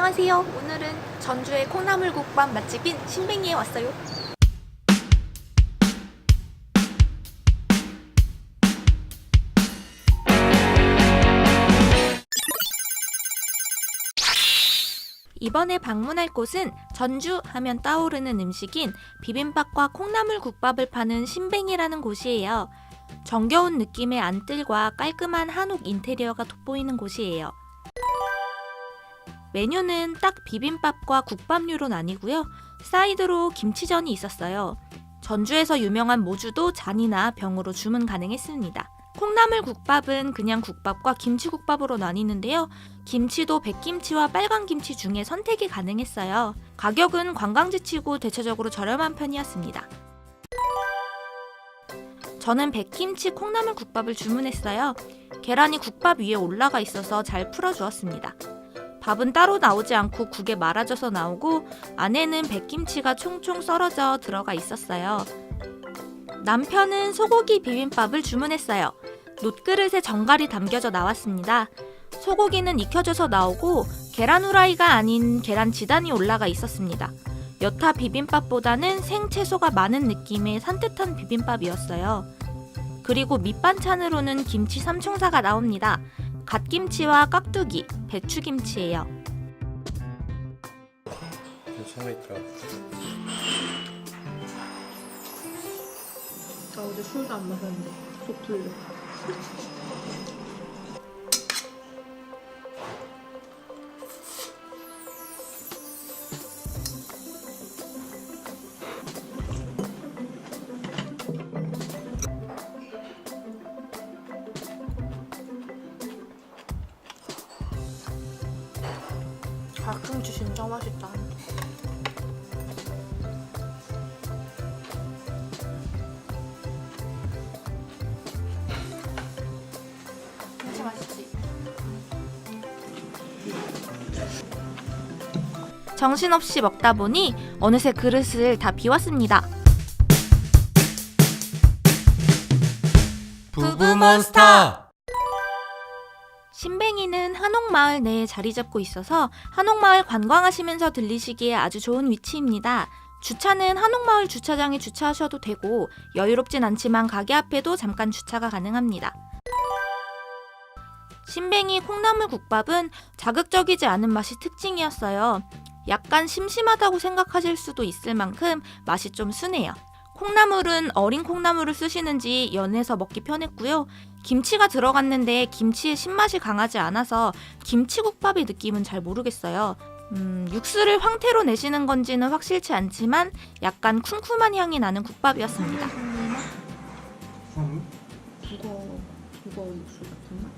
안녕하세요. 오늘은 전주의 콩나물국밥 맛집인 신뱅이에 왔어요. 이번에 방문할 곳은 전주 하면 떠오르는 음식인 비빔밥과 콩나물 국밥을 파는 신뱅이라는 곳이에요. 정겨운 느낌의 안뜰과 깔끔한 한옥 인테리어가 돋보이는 곳이에요. 메뉴는 딱 비빔밥과 국밥류로 나뉘고요. 사이드로 김치전이 있었어요. 전주에서 유명한 모주도 잔이나 병으로 주문 가능했습니다. 콩나물 국밥은 그냥 국밥과 김치국밥으로 나뉘는데요. 김치도 백김치와 빨간 김치 중에 선택이 가능했어요. 가격은 관광지치고 대체적으로 저렴한 편이었습니다. 저는 백김치 콩나물 국밥을 주문했어요. 계란이 국밥 위에 올라가 있어서 잘 풀어주었습니다. 밥은 따로 나오지 않고 국에 말아져서 나오고 안에는 백김치가 총총 썰어져 들어가 있었어요. 남편은 소고기 비빔밥을 주문했어요. 놋그릇에 정갈이 담겨져 나왔습니다. 소고기는 익혀져서 나오고 계란 후라이가 아닌 계란 지단이 올라가 있었습니다. 여타 비빔밥보다는 생채소가 많은 느낌의 산뜻한 비빔밥이었어요. 그리고 밑반찬으로는 김치 삼총사가 나옵니다. 갓김치와 깍두기, 배추김치예요. 괜찮아 있다. 나 어제 술도 안 마셨는데 속 풀려. 닭김치 진짜 맛있다. 김치 맛있지? 정신없이 먹다 보니 어느새 그릇을 다 비웠습니다. 부부 몬스터. 신뱅이는 한옥마을 내에 자리 잡고 있어서 한옥마을 관광하시면서 들리시기에 아주 좋은 위치입니다. 주차는 한옥마을 주차장에 주차하셔도 되고 여유롭진 않지만 가게 앞에도 잠깐 주차가 가능합니다. 신뱅이 콩나물 국밥은 자극적이지 않은 맛이 특징이었어요. 약간 심심하다고 생각하실 수도 있을 만큼 맛이 좀 순해요. 콩나물은 어린 콩나물을 쓰시는지 연해서 먹기 편했고요. 김치가 들어갔는데 김치의 신맛이 강하지 않아서 김치국밥의 느낌은 잘 모르겠어요. 음, 육수를 황태로 내시는 건지는 확실치 않지만 약간 쿰쿰한 향이 나는 국밥이었습니다. 북어 북어 육수 같은 거?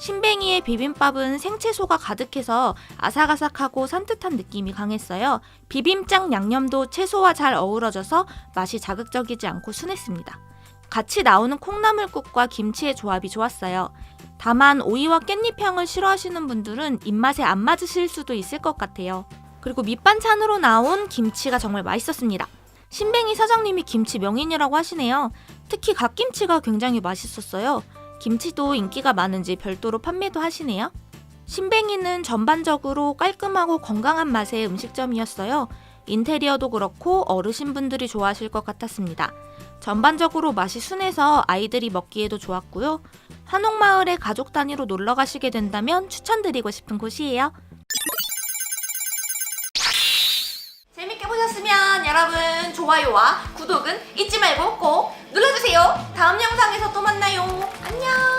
신뱅이의 비빔밥은 생채소가 가득해서 아삭아삭하고 산뜻한 느낌이 강했어요. 비빔장 양념도 채소와 잘 어우러져서 맛이 자극적이지 않고 순했습니다. 같이 나오는 콩나물국과 김치의 조합이 좋았어요. 다만 오이와 깻잎 향을 싫어하시는 분들은 입맛에 안 맞으실 수도 있을 것 같아요. 그리고 밑반찬으로 나온 김치가 정말 맛있었습니다. 신뱅이 사장님이 김치 명인이라고 하시네요. 특히 갓김치가 굉장히 맛있었어요. 김치도 인기가 많은지 별도로 판매도 하시네요. 신뱅이는 전반적으로 깔끔하고 건강한 맛의 음식점이었어요. 인테리어도 그렇고 어르신분들이 좋아하실 것 같았습니다. 전반적으로 맛이 순해서 아이들이 먹기에도 좋았고요. 한옥마을에 가족 단위로 놀러 가시게 된다면 추천드리고 싶은 곳이에요. 재밌게 보셨으면 여러분 좋아요와 구독은 잊지 말고 꼭 눌러주세요. 다음 영상에서 또 만나요. 안녕.